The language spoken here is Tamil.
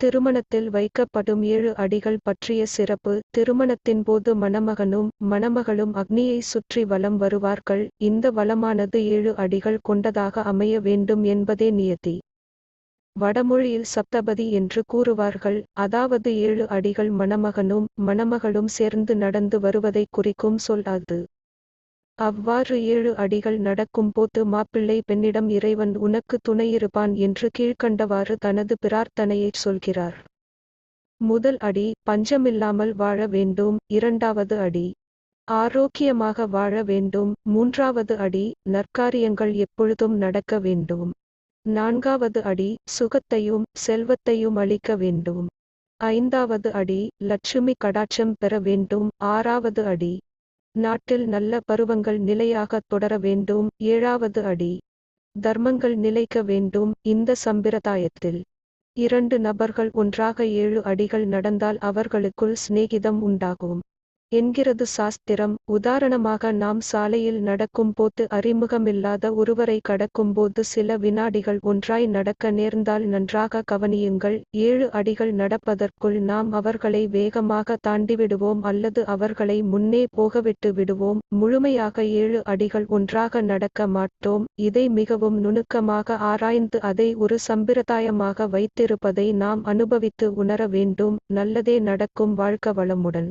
திருமணத்தில் வைக்கப்படும் ஏழு அடிகள் பற்றிய சிறப்பு திருமணத்தின் போது மணமகனும் மணமகளும் அக்னியை சுற்றி வலம் வருவார்கள். இந்த வளமானது ஏழு அடிகள் கொண்டதாக அமைய வேண்டும் என்பதே நியதி. வடமொழியில் சப்தபதி என்று கூறுவார்கள். அதாவது ஏழு அடிகள் மணமகனும் மணமகளும் சேர்ந்து நடந்து வருவதை குறிக்கும் சொல் அது. அவ்வாறு ஏழு அடிகள் நடக்கும்போது மாப்பிள்ளை பெண்ணிடம் இறைவன் உனக்கு துணையிருப்பான் என்று கீழ்க்கண்டவாறு தனது பிரார்த்தனையைச் சொல்கிறார். முதல் அடி பஞ்சமில்லாமல் வாழ வேண்டும். இரண்டாவது அடி ஆரோக்கியமாக வாழ வேண்டும். மூன்றாவது அடி நற்காரியங்கள் எப்பொழுதும் நடக்க வேண்டும். நான்காவது அடி சுகத்தையும் செல்வத்தையும் அளிக்க வேண்டும். ஐந்தாவது அடி லட்சுமி கடாட்சம் பெற வேண்டும். ஆறாவது அடி நாட்டில் நல்ல பருவங்கள் நிலையாக தொடர வேண்டும். ஏழாவது அடி. தர்மங்கள் நிலைக்க வேண்டும். இந்த சம்பிரதாயத்தில் இரண்டு நபர்கள் ஒன்றாக ஏழு அடிகள் நடந்தால் அவர்களுக்குள் சிநேகிதம் உண்டாகும். என்கிறது சாஸ்திரம். உதாரணமாக நாம் சாலையில் நடக்கும்போது அறிமுகமில்லாத ஒருவரை கடக்கும்போது சில வினாடிகள் ஒன்றாய் நடக்க நேர்ந்தால் நன்றாக கவனியுங்கள். ஏழு அடிகள் நடப்பதற்குள் நாம் அவர்களை வேகமாக தாண்டிவிடுவோம் அல்லது அவர்களை முன்னே போகவிட்டு விடுவோம். முழுமையாக ஏழு அடிகள் ஒன்றாக நடக்க மாட்டோம். இதை மிகவும் நுணுக்கமாக ஆராய்ந்து அதை ஒரு சம்பிரதாயமாக வைத்திருப்பதை நாம் அனுபவித்து உணர வேண்டும். நல்லதே நடக்கும் வாழ்க்க வளமுடன்.